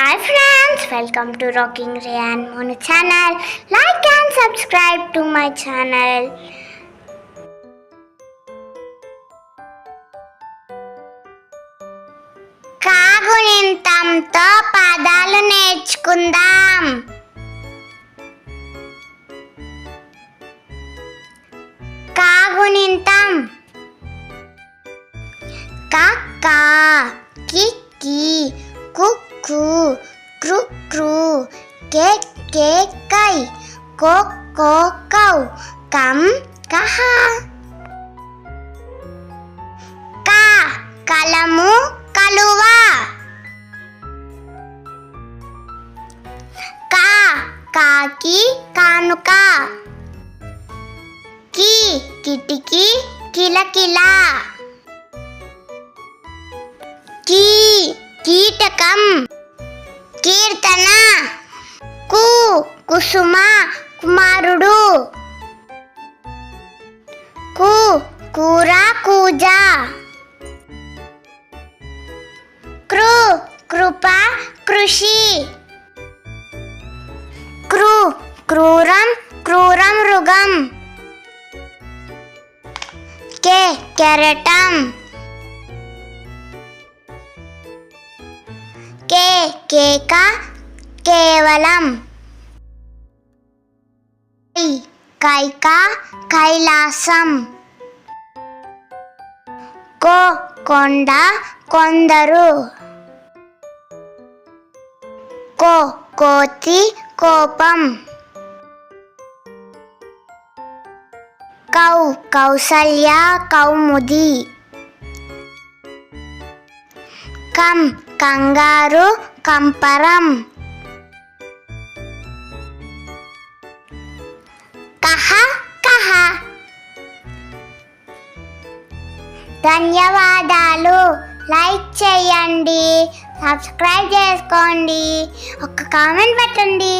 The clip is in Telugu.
Hi friends welcome to rocking Riyan Mon channel like and subscribe to my channel కాగునింతంతో పదాలు నేర్చుకుందాం కాగునింతం కక్క కిక్కి కుక్క ku kru kru ke ke kai ko ko kau kam kaha ka kalamu kaluwa ka kaki kanuka ki kitiki किला किला की కీటకం కీర్తన కు కుసుమ కుమారుడు కు కూర కూజ కృ కృప కృషి క్రూ క్రూరం క్రూరం మృగం కే కెరటం కేక కేవలం. కై కైక కైలాసం. కో కొండ కొందరు. కో కోతి కోపం. కౌ కౌసల్య కౌముది. కం కంగారు కంపరం కహ కహ ధన్యవాదాలు. లైక్ చేయండి సబ్స్క్రైబ్ చేసుకోండి. ఒక కామెంట్ పెట్టండి.